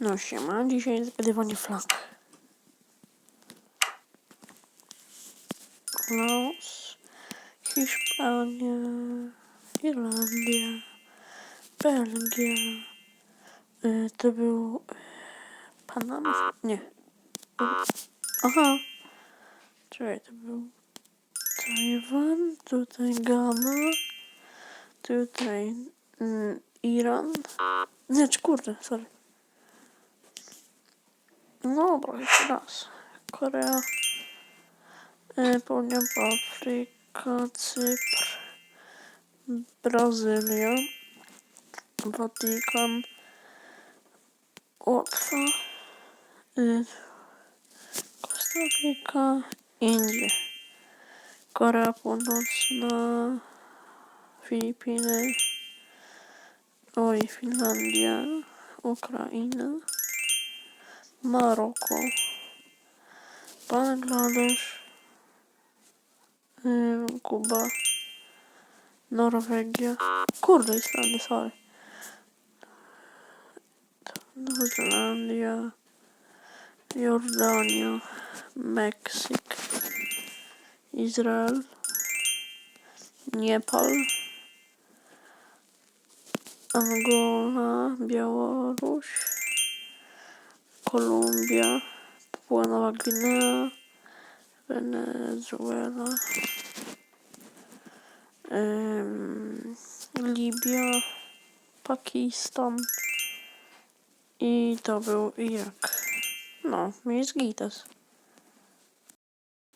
No siema, dzisiaj zgadywanie flag. Laos, Hiszpania, Irlandia, Belgia. Y, to był y, Panama? Nie. Aha. Czekaj, to był Tajwan, tutaj Ghana, tutaj mm, Iran. Nie, czy kurde, sorry. Dobra, jeszcze raz. Korea, e, Południowa Afryka, Cypr, Brazylia, Watykan, Łotwa, e, Kostaryka, Indie, Korea Północna, Filipiny, oj, Finlandia, Ukraina. Maroko, Bangladesz, Kuba, Norwegia, kurde Islandia, sorry. Nowa Zelandia, Jordania, Meksyk, Izrael, Niepal, Angola, Białoruś, Kolumbia, Papua Nowa Gwinea, Wenezuela, em, Libia, Pakistan i to był Irak. No, jest gitas.